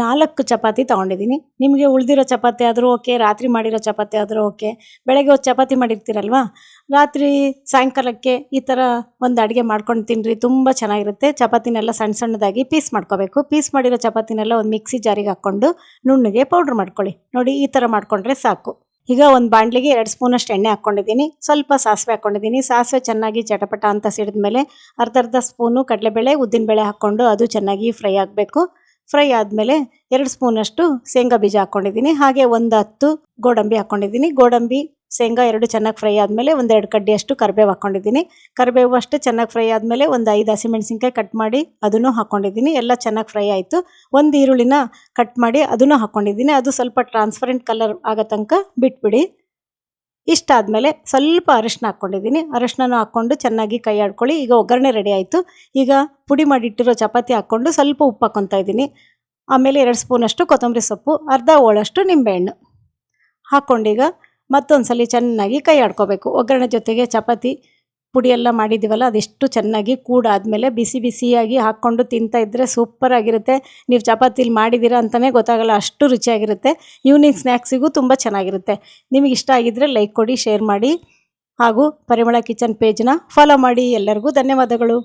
ನಾಲ್ಕು ಚಪಾತಿ ತೊಗೊಂಡಿದ್ದೀನಿ. ನಿಮಗೆ ಉಳಿದಿರೋ ಚಪಾತಿ ಆದರೂ ಓಕೆ, ರಾತ್ರಿ ಮಾಡಿರೋ ಚಪಾತಿ ಆದರೂ ಓಕೆ. ಬೆಳಗ್ಗೆ ಹೊತ್ತು ಚಪಾತಿ ಮಾಡಿರ್ತೀರಲ್ವಾ? ರಾತ್ರಿ ಸಾಯಂಕಾಲಕ್ಕೆ ಈ ಥರ ಒಂದು ಅಡುಗೆ ಮಾಡ್ಕೊಂಡು ತಿನ್ನಿರಿ ತುಂಬ ಚೆನ್ನಾಗಿರುತ್ತೆ. ಚಪಾತಿನೆಲ್ಲ ಸಣ್ಣ ಸಣ್ಣದಾಗಿ ಪೀಸ್ ಮಾಡ್ಕೋಬೇಕು. ಪೀಸ್ ಮಾಡಿರೋ ಚಪಾತಿನೆಲ್ಲ ಒಂದು ಮಿಕ್ಸಿ ಜಾರಿಗೆ ಹಾಕ್ಕೊಂಡು ನುಣ್ಣಗೆ ಪೌಡ್ರ್ ಮಾಡ್ಕೊಳ್ಳಿ. ನೋಡಿ, ಈ ಥರ ಮಾಡ್ಕೊಂಡ್ರೆ ಸಾಕು. ಈಗ ಒಂದು ಬಾಂಡ್ಲಿಗೆ ಎರಡು ಸ್ಪೂನಷ್ಟು ಎಣ್ಣೆ ಹಾಕ್ಕೊಂಡಿದ್ದೀನಿ. ಸ್ವಲ್ಪ ಸಾಸಿವೆ ಹಾಕ್ಕೊಂಡಿದ್ದೀನಿ. ಸಾಸಿವೆ ಚೆನ್ನಾಗಿ ಚಟಪಟ ಅಂತ ಸಿಡಿದ್ಮೇಲೆ ಅರ್ಧ ಅರ್ಧ ಸ್ಪೂನು ಕಡಲೆಬೇಳೆ, ಉದ್ದಿನಬೇಳೆ ಹಾಕ್ಕೊಂಡು ಅದು ಚೆನ್ನಾಗಿ ಫ್ರೈ ಆಗಬೇಕು. ಫ್ರೈ ಆದಮೇಲೆ ಎರಡು ಸ್ಪೂನಷ್ಟು ಶೇಂಗಾ ಬೀಜ ಹಾಕ್ಕೊಂಡಿದ್ದೀನಿ. ಹಾಗೆ ಒಂದು ಹತ್ತು ಗೋಡಂಬಿ ಹಾಕ್ಕೊಂಡಿದ್ದೀನಿ. ಗೋಡಂಬಿ, ಶೇಂಗಾ ಎರಡು ಚೆನ್ನಾಗಿ ಫ್ರೈ ಆದಮೇಲೆ ಒಂದೆರಡು ಕಡ್ಡಿಯಷ್ಟು ಕರಿಬೇವು ಹಾಕ್ಕೊಂಡಿದ್ದೀನಿ. ಕರಿಬೇವು ಅಷ್ಟೇ ಚೆನ್ನಾಗಿ ಫ್ರೈ ಆದಮೇಲೆ ಒಂದು ಐದು ಹಸಿಮೆಣಸಿನ್ಕಾಯಿ ಕಟ್ ಮಾಡಿ ಅದನ್ನು ಹಾಕ್ಕೊಂಡಿದ್ದೀನಿ. ಎಲ್ಲ ಚೆನ್ನಾಗಿ ಫ್ರೈ ಆಯಿತು. ಒಂದು ಈರುಳ್ಳಿನ ಕಟ್ ಮಾಡಿ ಅದನ್ನು ಹಾಕ್ಕೊಂಡಿದ್ದೀನಿ. ಅದು ಸ್ವಲ್ಪ ಟ್ರಾನ್ಸ್ಪರೆಂಟ್ ಕಲರ್ ಆಗೋ ತನಕ ಬಿಟ್ಬಿಡಿ. ಇಷ್ಟಾದಮೇಲೆ ಸ್ವಲ್ಪ ಅರಶಿನ ಹಾಕ್ಕೊಂಡಿದ್ದೀನಿ. ಅರಶಿನೂ ಹಾಕ್ಕೊಂಡು ಚೆನ್ನಾಗಿ ಕೈ ಆಡ್ಕೊಳ್ಳಿ. ಈಗ ಒಗ್ಗರಣೆ ರೆಡಿ ಆಯಿತು. ಈಗ ಪುಡಿ ಮಾಡಿಟ್ಟಿರೋ ಚಪಾತಿ ಹಾಕ್ಕೊಂಡು ಸ್ವಲ್ಪ ಉಪ್ಪು ಹಾಕ್ಕೊತಾ ಇದ್ದೀನಿ. ಆಮೇಲೆ ಎರಡು ಸ್ಪೂನಷ್ಟು ಕೊತ್ತಂಬರಿ ಸೊಪ್ಪು, ಅರ್ಧ ಹೋಳಷ್ಟು ನಿಂಬೆಹಣ್ಣು ಹಾಕ್ಕೊಂಡೀಗ ಮತ್ತೊಂದು ಸಲ ಚೆನ್ನಾಗಿ ಕೈ ಆಡ್ಕೋಬೇಕು. ಒಗ್ಗರಣೆ ಜೊತೆಗೆ ಚಪಾತಿ ಪುಡಿ ಎಲ್ಲ ಮಾಡಿದ್ದೀವಲ್ಲ, ಅದೆಷ್ಟು ಚೆನ್ನಾಗಿ ಕೂಡಾದಮೇಲೆ ಬಿಸಿ ಬಿಸಿಯಾಗಿ ಹಾಕ್ಕೊಂಡು ತಿಂತಾ ಇದ್ದರೆ ಸೂಪರ್ ಆಗಿರುತ್ತೆ ನೀವು ಚಪಾತಿಲಿ ಮಾಡಿದ್ದೀರಾ ಅಂತಲೇ ಗೊತ್ತಾಗಲ್ಲ, ಅಷ್ಟು ರುಚಿಯಾಗಿರುತ್ತೆ. ಈವ್ನಿಂಗ್ ಸ್ನ್ಯಾಕ್ಸಿಗೂ ತುಂಬ ಚೆನ್ನಾಗಿರುತ್ತೆ. ನಿಮಗೆ ಇಷ್ಟ ಆಗಿದ್ದರೆ ಲೈಕ್ ಕೊಡಿ, ಶೇರ್ ಮಾಡಿ. ಹಾಗೂ ಪರಿಮಳ ಕಿಚನ್ ಪೇಜ್ನ ಫಾಲೋ ಮಾಡಿ. ಎಲ್ಲರಿಗೂ ಧನ್ಯವಾದಗಳು.